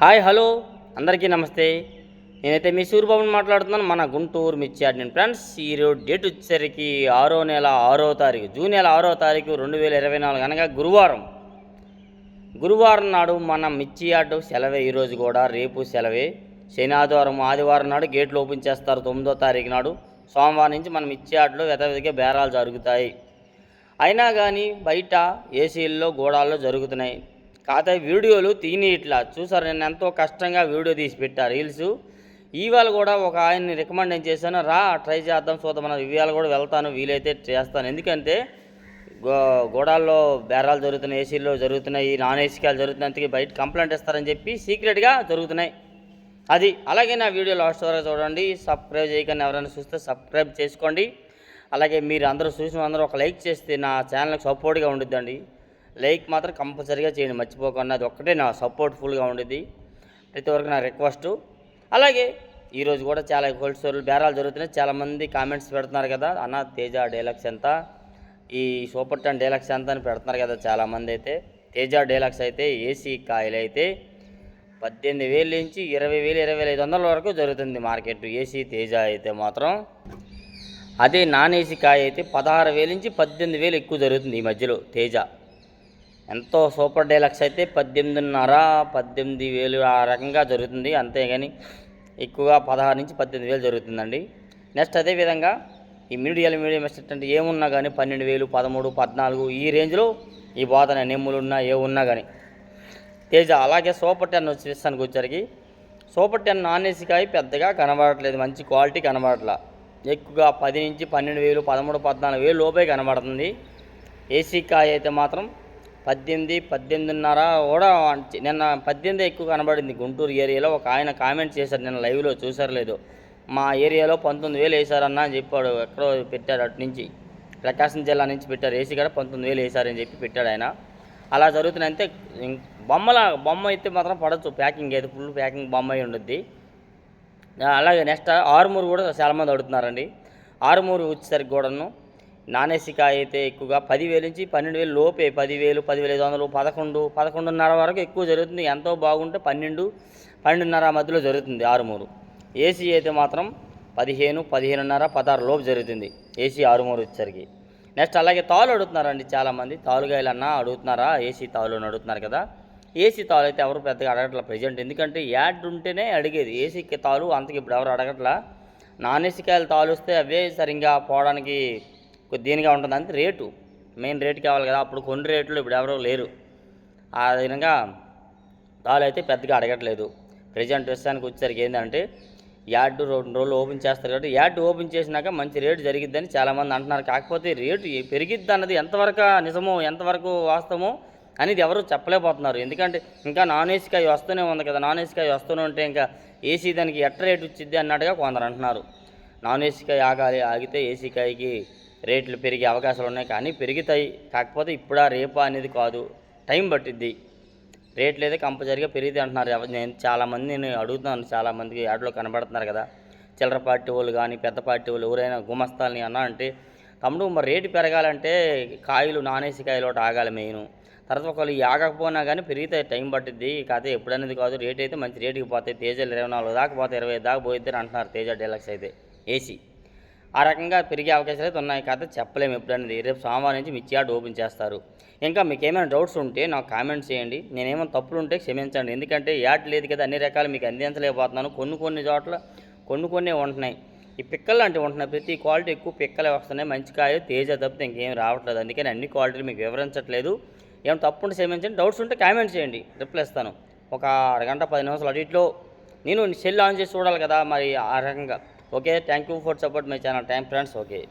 hi hello అందరికీ నమస్తే నేనైతే మీ సూర్యబాబుని మాట్లాడుతున్నాను మన గుంటూరు మిర్చియాడ్ నేను ఫ్రెండ్స్ ఈరోజు డేట్ వచ్చేసరికి ఆరో నెల ఆరో తారీఖు జూన్ నెల ఆరో తారీఖు రెండు వేల ఇరవై నాలుగు అనగా గురువారం గురువారం నాడు మన మిర్చియాడ్ సెలవే ఈరోజు కూడా రేపు సెలవే శని ఆదివారం ఆదివారం నాడు గేట్లు ఓపెన్ చేస్తారు తొమ్మిదో తారీఖు నాడు సోమవారం నుంచి మనం ఇచ్చేట్లో యథావిధిగా బేరాలు జరుగుతాయి అయినా కానీ బయట ఏసీల్లో గోడాల్లో జరుగుతున్నాయి కాకపోతే వీడియోలు తీని ఇట్లా చూసారు నేను ఎంతో కష్టంగా వీడియో తీసి పెట్టా రీల్స్ ఇవాళ కూడా ఒక ఆయన్ని రికమెండ్ చేశాను రా ట్రై చేద్దాం చూద్దాం ఇవాళ కూడా వెళ్తాను వీలైతే చేస్తాను ఎందుకంటే గో గోడాల్లో బేరాలు జరుగుతున్నాయి ఏసీల్లో జరుగుతున్నాయి నాన్ ఏసీకాయలు జరుగుతున్నాయి బయట కంప్లైంట్ ఇస్తారని చెప్పి సీక్రెట్గా జరుగుతున్నాయి అది అలాగే నా వీడియో లాస్ట్ వరకు చూడండి సబ్స్క్రైబ్ చేయకుండా ఎవరైనా చూస్తే సబ్స్క్రైబ్ చేసుకోండి అలాగే మీరు అందరూ చూసిన అందరూ ఒక లైక్ చేస్తే నా ఛానల్కి సపోర్ట్గా ఉండుద్దండి లైక్ మాత్రం కంపల్సరీగా చేయండి మర్చిపోకుండా అది ఒక్కటే నా సపోర్ట్ఫుల్గా ఉండేది ప్రతి వరకు నా రిక్వెస్ట్ అలాగే ఈరోజు కూడా చాలా హోల్ స్టోర్లు బేరాలు జరుగుతున్నాయి చాలామంది కామెంట్స్ పెడుతున్నారు కదా అన్న తేజ డైలాగ్స్ ఎంత ఈ సూపర్ టన్ డైలాగ్స్ ఎంత అని పెడుతున్నారు కదా చాలామంది అయితే తేజ డైలాగ్స్ అయితే ఏసీ కాయలు అయితే పద్దెనిమిది వేల నుంచి ఇరవై వేలు ఇరవై వేల ఐదు వందల వరకు జరుగుతుంది మార్కెట్ ఏసీ తేజ అయితే మాత్రం అదే నాన్ ఏసీ కాయ అయితే పదహారు వేల నుంచి పద్దెనిమిది వేలు ఎక్కువ జరుగుతుంది ఈ మధ్యలో తేజ ఎంతో సూపర్ డైలాగ్స్ అయితే పద్దెనిమిదిన్నర పద్దెనిమిది వేలు ఆ రకంగా జరుగుతుంది అంతేగాని ఎక్కువగా పదహారు నుంచి పద్దెనిమిది వేలు జరుగుతుందండి నెక్స్ట్ అదేవిధంగా ఈ మీడియల్ మీడియం ఎస్టేట్ అంటే ఏమున్నా కానీ పన్నెండు వేలు పదమూడు పద్నాలుగు ఈ రేంజ్లో ఈ బోధన నెమ్ములు ఉన్నా ఏ ఉన్నా కానీ తేజ అలాగే సూపర్ టెన్ విషయానికి వచ్చేసరికి సూపర్ టెన్ నాన్ ఏసీకాయ పెద్దగా కనబడట్లేదు మంచి క్వాలిటీ కనబడట్లా ఎక్కువగా పది నుంచి పన్నెండు వేలు పదమూడు పద్నాలుగు వేలు లోపే కనబడుతుంది ఏసీ కాయ అయితే మాత్రం పద్దెనిమిది పద్దెనిమిదిన్నర కూడా నిన్న పద్దెనిమిది ఎక్కువ కనబడింది గుంటూరు ఏరియాలో ఒక ఆయన కామెంట్ చేశారు నిన్న లైవ్లో చూసారు లేదు మా ఏరియాలో పంతొమ్మిది వేలు వేశారన్న అని చెప్పాడు ఎక్కడో పెట్టాడు అటు నుంచి ప్రకాశం జిల్లా నుంచి పెట్టారు ఏసీ కూడా పంతొమ్మిది వేలు వేశారని చెప్పి పెట్టాడు ఆయన అలా జరుగుతుందంటే బొమ్మల బొమ్మ అయితే మాత్రం పడచ్చు ప్యాకింగ్ అయితే ఫుల్ ప్యాకింగ్ బొమ్మ అయి ఉండద్ది అలాగే నెక్స్ట్ ఆరుమూరు కూడా చాలామంది అడుగుతున్నారండి ఆరుమూరు వచ్చేసరికి కూడాను నాన్ ఏసీకాయ అయితే ఎక్కువగా పదివేలు నుంచి పన్నెండు వేలు లోపే పదివేలు పదివేలు ఐదు వందలు పదకొండు పదకొండున్నర వరకు ఎక్కువ జరుగుతుంది ఎంతో బాగుంటే పన్నెండు పన్నెండున్నర మధ్యలో జరుగుతుంది ఆరుమూరు ఏసీ అయితే మాత్రం పదిహేను పదిహేనున్నర పదహారు లోపు జరుగుతుంది ఏసీ ఆరుమూరు వచ్చేసరికి నెక్స్ట్ అలాగే తాలు అడుగుతున్నారండి చాలామంది తాలుగాయలన్నా అడుగుతున్నారా ఏసీ తాలు అని అడుగుతున్నారు కదా ఏసీ తాలు అయితే ఎవరు పెద్దగా అడగట్ల ప్రజెంట్ ఎందుకంటే యాడ్ ఉంటేనే అడిగేది ఏసీకి తాలు అంతకి ఇప్పుడు ఎవరు అడగట్లా నాన్ ఏసీ కాయలు తాలు వస్తే అవే సరిగ్గా పోవడానికి దీనిగా ఉంటుంది అంతే రేటు మెయిన్ రేటు కావాలి కదా అప్పుడు కొన్ని రేట్లు ఇప్పుడు ఎవరో లేరు ఆ విధంగా వాళ్ళు అయితే పెద్దగా అడగట్లేదు ప్రజెంట్ విషయానికి వచ్చేసరికి ఏంటంటే యాడ్ రెండు రోజులు ఓపెన్ చేస్తారు కాబట్టి యాడ్ ఓపెన్ చేసినాక మంచి రేటు జరిగిద్దని చాలామంది అంటున్నారు కాకపోతే రేటు పెరిగిద్ది అన్నది ఎంతవరకు నిజమో ఎంతవరకు వాస్తవమో అనేది ఎవరు చెప్పలేకపోతున్నారు ఎందుకంటే ఇంకా నాన్ ఏసీకాయ వస్తూనే ఉంది కదా నాన్ ఏసీకాయ వస్తూనే ఉంటే ఇంకా ఏసీ దానికి ఎట్ట రేటు వచ్చింది అన్నట్టుగా కొందరు అంటున్నారు నాన్ ఏసీకాయ ఆగాలి ఆగితే ఏసీకాయకి రేట్లు పెరిగే అవకాశాలు ఉన్నాయి కానీ పెరుగుతాయి కాకపోతే ఇప్పుడా రేపు అనేది కాదు టైం పట్టిద్ది రేట్లు అయితే కంపల్సరిగా పెరిగితే అంటున్నారు నేను చాలామంది నేను అడుగుతున్నాను చాలామందికి యాడ్లో కనబడుతున్నారు కదా చిల్లర పార్టీ వాళ్ళు కానీ పెద్ద పార్టీ వాళ్ళు ఎవరైనా గుమస్తాలని అన్నా అంటే తమ్ముడు మరి రేటు పెరగాలంటే కాయలు నానేసి కాయలు ఒకటి ఆగాలి మెయిన్ తర్వాత ఒకళ్ళు ఆగకపోయినా కానీ పెరిగితే టైం పట్టిద్ది కాకపోతే ఎప్పుడనేది కాదు రేట్ అయితే మంచి రేటుకి పోతాయి తేజలు ఇరవై నాలుగు దాకా పోతే ఇరవై దాకా పోయిద్దరు అంటున్నారు తేజ డెలక్స్ అయితే ఏసీ ఆ రకంగా పెరిగే అవకాశాలు అయితే ఉన్నాయి కాదు చెప్పలేము ఎప్పుడనేది రేపు సోమవారం నుంచి మిర్చియార్డ్ ఓపెన్ చేస్తారు ఇంకా మీకు ఏమైనా డౌట్స్ ఉంటే నాకు కామెంట్స్ చేయండి నేనేమైనా తప్పులు ఉంటే క్షమించండి ఎందుకంటే యాడ్ లేదు కదా అన్ని రకాలు మీకు అందించలేకపోతున్నాను కొన్ని కొన్ని చోట్ల కొన్ని కొన్ని ఉంటున్నాయి ఈ పిక్కలు లాంటివి ఉంటున్నాయి ప్రతి క్వాలిటీ ఎక్కువ పిక్కలే వస్తున్నాయి మంచి కాయో తేజ తప్పితే ఇంకేం రావట్లేదు అందుకని అన్ని క్వాలిటీలు మీకు వివరించట్లేదు ఏం తప్పు ఉంటే క్షమించండి డౌట్స్ ఉంటే కామెంట్ చేయండి రిప్లై ఇస్తాను ఒక అరగంట పది నిమిషాలు అటు ఇట్లో నేను సెల్ ఆన్ చేసి చూడాలి కదా మరి ఆ రకంగా okay thank you for support my channel thank friends okay